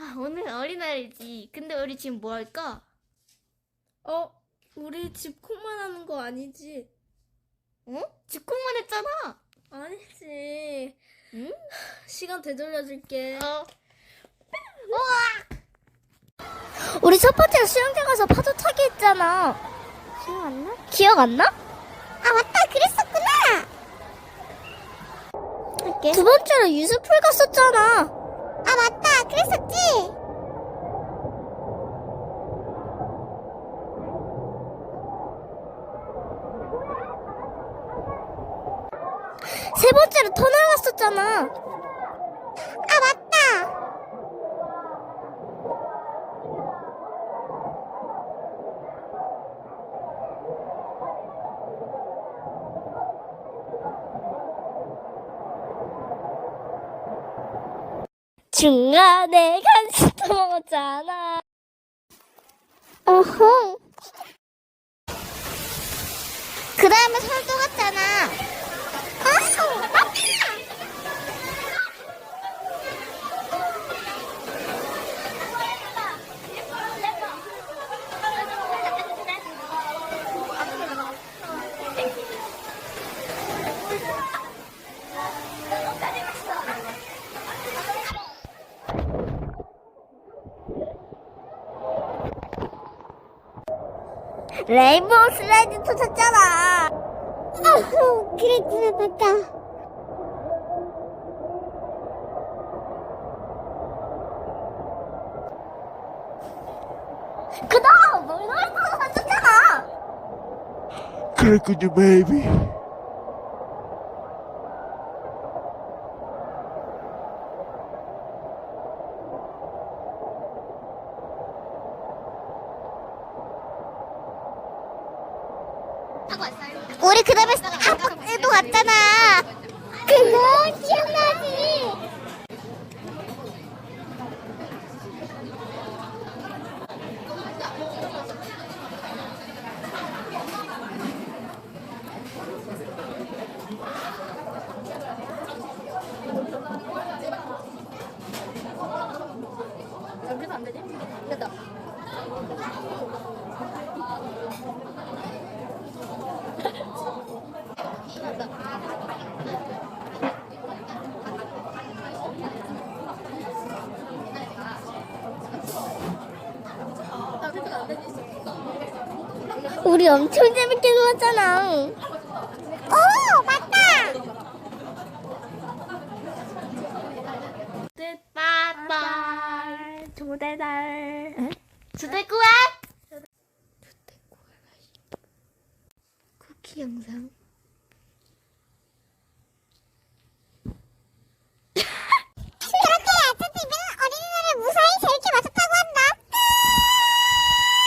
아, 오늘 어린날이지. 근데 우리 지금 뭐 할까? 어, 우리 집 콩만 하는 거 아니지? 어? 집콕만 했잖아. 아니지. 응? 시간 되돌려줄게. 어. 우리 첫 번째로 수영장 가서 파도 타기 했잖아. 기억 안 나? 기억 안 나? 아 맞다 그랬었구나. 할게. 두 번째로 유수풀 갔었잖아. 아 맞다 그랬었지. 세 번째로 터널 갔었잖아. 아 맞다. 중간에 간식도 먹었잖아. 어흥. 그 다음에 설도 갔잖아. 어, 맞다! 레인보우 슬라이드 터졌잖아. 아후, 그랬구나, 맞다. 그 다음, 놀이터도 갔었잖아. 그랬군요, 베이비. 우리 그 다음에 한국에도 갔잖아. 우리 엄청 재밌게 놀았잖아. 오, 맞다. 빠빠. 조대달. 주대꾸알. 쿠키 영상.